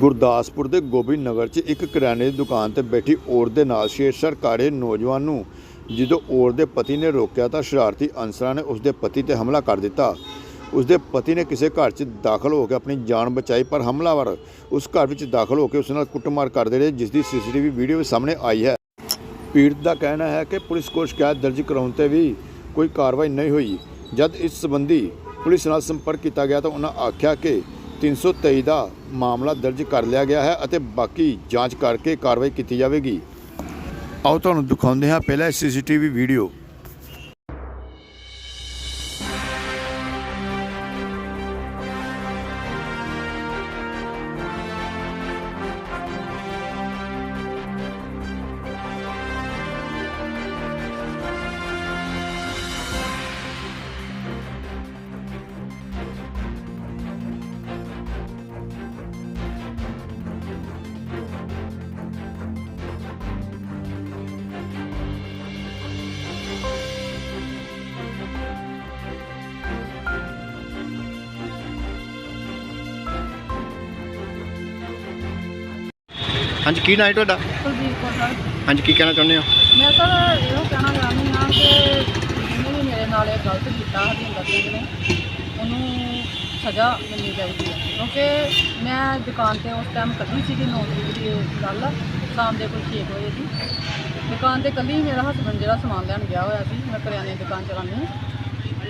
ਗੁਰਦਾਸਪੁਰ ਦੇ ਗੋਬਿੰਦ ਨਗਰ 'ਚ ਇੱਕ ਕਰਿਆਨੇ ਦੀ ਦੁਕਾਨ ਤੇ ਬੈਠੀ ਔਰਤ ਦੇ ਨਾਲ ਛੇੜਛਾੜ ਕਰ ਰਹੇ ਨੌਜਵਾਨ ਨੂੰ ਜਦੋਂ ਔਰਤ ਦੇ ਪਤੀ ਨੇ ਰੋਕਿਆ ਤਾਂ ਸ਼ਰਾਰਤੀ ਅਨਸਰਾਂ ਨੇ ਉਸਦੇ ਪਤੀ ਤੇ ਹਮਲਾ ਕਰ ਦਿੱਤਾ। ਉਸਦੇ ਪਤੀ ਨੇ ਕਿਸੇ ਘਰ 'ਚ ਦਾਖਲ ਹੋ ਕੇ ਆਪਣੀ ਜਾਨ ਬਚਾਈ ਪਰ ਹਮਲਾਵਰ ਉਸ ਘਰ ਵਿੱਚ ਦਾਖਲ ਹੋ ਕੇ ਉਸ ਨਾਲ ਕੁੱਟਮਾਰ ਕਰਦੇ ਰਹੇ ਜਿਸ ਦੀ ਸੀਸੀਟੀਵੀ ਵੀਡੀਓ ਵੀ ਸਾਹਮਣੇ ਆਈ ਹੈ। ਪੀੜਤ ਦਾ ਕਹਿਣਾ ਹੈ ਕਿ ਪੁਲਿਸ ਕੋਲ ਸ਼ਿਕਾਇਤ ਦਰਜ ਕਰਾਉਣ ਤੇ ਵੀ ਕੋਈ ਕਾਰਵਾਈ ਨਹੀਂ ਹੋਈ। ਜਦ ਇਸ ਸੰਬੰਧੀ ਪੁਲਿਸ ਨਾਲ ਸੰਪਰਕ ਕੀਤਾ ਗਿਆ ਤਾਂ ਉਹਨਾਂ ਆਖਿਆ ਕਿ 323 ਦਾ ਮਾਮਲਾ ਦਰਜ ਕਰ ਲਿਆ ਗਿਆ ਹੈ ਅਤੇ ਬਾਕੀ ਜਾਂਚ ਕਰਕੇ ਕਾਰਵਾਈ ਕੀਤੀ ਜਾਵੇਗੀ। ਆਓ ਤੁਹਾਨੂੰ ਦਿਖਾਉਂਦੇ ਹਾਂ ਪਹਿਲਾਂ ਸੀਸੀਟੀਵੀ ਵੀਡੀਓ। ਹਾਂਜੀ ਕੀ ਨਾਂ ਹੈ ਤੁਹਾਡਾ? ਕੁਲਦੀਪ ਕੌਰ ਸਰ। ਹਾਂਜੀ ਕੀ ਕਹਿਣਾ ਚਾਹੁੰਦੇ ਹੋ? ਮੈਂ ਸਰ ਇਹੋ ਕਹਿਣਾ ਚਾਹੁੰਦੀ ਹਾਂ ਕਿ ਜਿਹਨੇ ਵੀ ਮੇਰੇ ਨਾਲ ਇਹ ਗਲਤ ਕੀਤਾ ਹਰਜਿੰਦਰ ਸਿੰਘ ਨੇ ਉਹਨੂੰ ਸਜ਼ਾ ਮਿਲਣੀ ਚਾਹੀਦੀ ਹੈ। ਕਿਉਂਕਿ ਮੈਂ ਦੁਕਾਨ ਤੇ ਉਸ ਟਾਈਮ ਕੱਢੀ ਸੀਗੀ ਨੌ ਤਰੀਕ ਦੀ ਗੱਲ ਸ਼ਾਮ ਦੇ ਕੋਈ 6 ਵਜੇ ਦੀ। ਦੁਕਾਨ ਤੇ ਕੱਲੀ ਮੇਰਾ ਹਸਬੰਡ ਜਿਹੜਾ ਸਮਾਨ ਲੈਣ ਗਿਆ ਹੋਇਆ ਸੀ ਮੈਂ ਕਰਿਆਨੇ ਦੀ ਦੁਕਾਨ ਚਲਾਉਂਦੀ ਹਾਂ।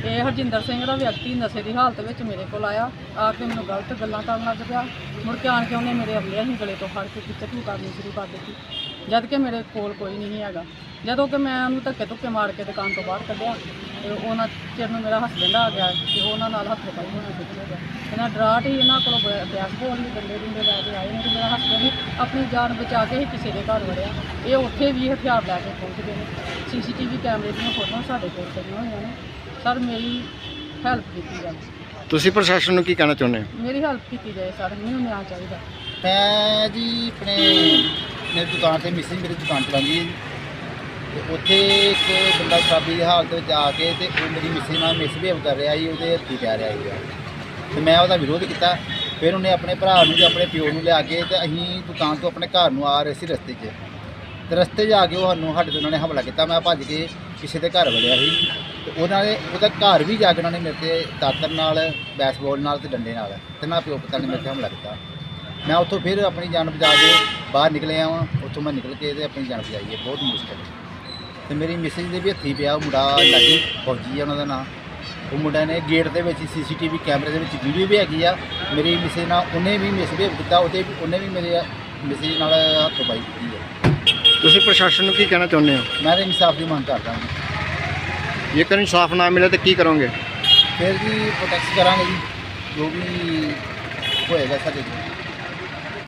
ਇਹ ਹਰਜਿੰਦਰ ਸਿੰਘ ਦਾ ਵਿਅਕਤੀ ਨਸ਼ੇ ਦੀ ਹਾਲਤ ਵਿੱਚ ਮੇਰੇ ਕੋਲ ਆਇਆ। ਆ ਕੇ ਮੈਨੂੰ ਗਲਤ ਗੱਲਾਂ ਕਰਨ ਲੱਗ ਪਿਆ। ਮੁੜ ਕੇ ਆਣ ਕੇ ਉਹਨੇ ਮੇਰੇ ਅਗਲੇ ਹੀ ਗਲੇ ਤੋਂ ਫੜ ਕੇ ਕਿੱਥੇ ਕਰਨੀ ਸ਼ੁਰੂ ਕਰ ਦਿੱਤੀ। ਜਦ ਕਿ ਮੇਰੇ ਕੋਲ ਕੋਈ ਨਹੀਂ ਹੈਗਾ। ਜਦੋਂ ਕਿ ਮੈਂ ਉਹਨੂੰ ਧੱਕੇ ਧੁੱਕੇ ਮਾਰ ਕੇ ਦੁਕਾਨ ਤੋਂ ਬਾਹਰ ਕੱਢਿਆ ਤੇ ਉਹਨਾਂ ਚਿਰ ਨੂੰ ਮੇਰਾ ਹਸਬੈਂਡ ਆ ਗਿਆ ਤੇ ਉਹਨਾਂ ਨਾਲ ਹੱਥ ਪਾਈ ਹੋਣਾ ਸ਼ੁਰੂ ਹੋ ਗਿਆ ਇਹਨਾਂ ਡਰਾਟ ਹੀ ਇਹਨਾਂ ਕੋਲੋਂ ਬਿਆਸ ਬੋਲ ਵੀ ਡੰਡੇ ਡੁੰਡੇ ਲੈ ਕੇ ਆਏ ਨੇ ਤੇ ਮੇਰਾ ਹਸਬੈਂਡ ਆਪਣੀ ਜਾਨ ਬਚਾ ਕੇ ਹੀ ਕਿਸੇ ਦੇ ਘਰ ਵੜਿਆ। ਇਹ ਉੱਥੇ ਵੀ ਹਥਿਆਰ ਲੈ ਕੇ ਪਹੁੰਚ ਗਏ ਨੇ। ਸੀਸੀਟੀਵੀ ਕੈਮਰੇ ਦੀਆਂ ਫੋਟੋਆਂ ਸਾਡੇ ਕੋਲ ਪਈਆਂ ਹੋਈਆਂ ਨੇ। ਸਰ ਮੇਰੀ ਹੈਲਪ ਕੀਤੀ ਜਾਵੇ। ਤੁਸੀਂ ਪ੍ਰਸ਼ਾਸਨ ਨੂੰ ਕੀ ਕਹਿਣਾ ਚਾਹੁੰਦੇ ਹੋ? ਮੇਰੀ ਹੈਲਪ ਕੀਤੀ ਜਾਏ ਸਰ ਮੈਨੂੰ ਨਿਆਂ ਚਾਹੀਦਾ। ਮੈਂ ਜੀ ਆਪਣੇ ਮੇਰੀ ਦੁਕਾਨ ਤੇ ਮਿਸਿੰਗ ਮੇਰੀ ਦੁਕਾਨ ਚਲਾਉਂਦੀ ਹੈ ਜੀ। ਤੇ ਉੱਥੇ ਇੱਕ ਬੰਦਾ ਸ਼ਰਾਬੀ ਦੀ ਹਾਲਤ ਵਿੱਚ ਆ ਕੇ ਤੇ ਉਹ ਮੇਰੀ ਮਿਸੀ ਨਾਲ ਮਿਸਬਿਹੇਵ ਕਰ ਰਿਹਾ ਸੀ, ਉਹਦੇ ਹੱਥੀ ਪੈ ਰਿਹਾ ਸੀਗਾ। ਤੇ ਮੈਂ ਉਹਦਾ ਵਿਰੋਧ ਕੀਤਾ। ਫਿਰ ਉਹਨੇ ਆਪਣੇ ਭਰਾ ਨੂੰ ਤੇ ਆਪਣੇ ਪਿਓ ਨੂੰ ਲਿਆ ਕੇ ਤੇ ਅਸੀਂ ਦੁਕਾਨ ਤੋਂ ਆਪਣੇ ਘਰ ਨੂੰ ਆ ਰਹੇ ਸੀ ਰਸਤੇ 'ਚ। ਤੇ ਰਸਤੇ 'ਚ ਆ ਕੇ ਉਹ ਸਾਨੂੰ ਸਾਡੇ ਤੇ ਉਹਨਾਂ ਨੇ ਹਮਲਾ ਕੀਤਾ। ਮੈਂ ਭੱਜ ਕੇ ਕਿਸੇ ਦੇ ਘਰ ਵੜਿਆ ਸੀ। ਤੇ ਉਹਨਾਂ ਨੇ ਉਹਦਾ ਘਰ ਵੀ ਜਾ ਕੇ ਉਹਨਾਂ ਨੇ ਮੇਰੇ ਤੇ ਦਾਤਰ ਨਾਲ ਬੈਸਬਾਲ ਨਾਲ ਤੇ ਡੰਡੇ ਨਾਲ ਤੇ ਨਾ ਪਿਓ ਪੁੱਤਾਂ ਨੇ ਮੇਰੇ ਤੇ ਹਮਲਾ ਕੀਤਾ। ਮੈਂ ਉੱਥੋਂ ਫਿਰ ਆਪਣੀ ਜਾਨ ਬਚਾ ਕੇ ਬਾਹਰ ਨਿਕਲਿਆ ਵਾਂ ਉੱਥੋਂ ਮੈਂ ਨਿਕਲ ਕੇ ਤੇ ਆਪਣੀ ਜਾਨ ਬਚਾਈ ਹੈ। ਬਹੁਤ ਮੁਸ਼ਕਲ ਹੈ। ਤੇ ਮੇਰੀ ਮਿਸਿਸ ਦੇ ਵੀ ਹੱਥੀ ਪਿਆ ਉਹ ਮੁੰਡਾ ਲਾਗੀ ਫੌਜੀ ਆ ਉਹਨਾਂ ਦਾ ਨਾਂ। ਉਹ ਮੁੰਡਾ ਨੇ ਗੇਟ ਦੇ ਵਿੱਚ ਸੀਸੀਟੀਵੀ ਕੈਮਰੇ ਦੇ ਵਿੱਚ ਵੀਡੀਓ ਵੀ ਹੈਗੀ ਆ। ਮੇਰੀ ਮਿਸਿਸ ਨਾਲ ਉਹਨੇ ਵੀ ਮਿਸਬਿਹੇਵ ਕੀਤਾ ਉਹਦੇ ਵੀ ਉਹਨੇ ਵੀ ਮੇਰੇ ਮਿਸਿਸ ਨਾਲ ਹੱਥੋਂ ਪਾਈ ਕੀਤੀ ਹੈ ਤੁਸੀਂ ਪ੍ਰਸ਼ਾਸਨ ਨੂੰ ਕੀ ਕਹਿਣਾ ਚਾਹੁੰਦੇ ਹੋ? ਮੈਂ ਤਾਂ ਇਨਸਾਫ ਦੀ ਮੰਗ ਕਰਦਾ ਹਾਂ। ਜੇਕਰ ਇਨਸਾਫ ਨਾ ਮਿਲੇ ਤਾਂ ਕੀ ਕਰੋਗੇ? ਫਿਰ ਵੀ ਪ੍ਰੋਟੈਕਟ ਕਰਾਂਗੇ ਜੀ ਜੋ ਵੀ ਹੋਏਗਾ ਸਾਡੇ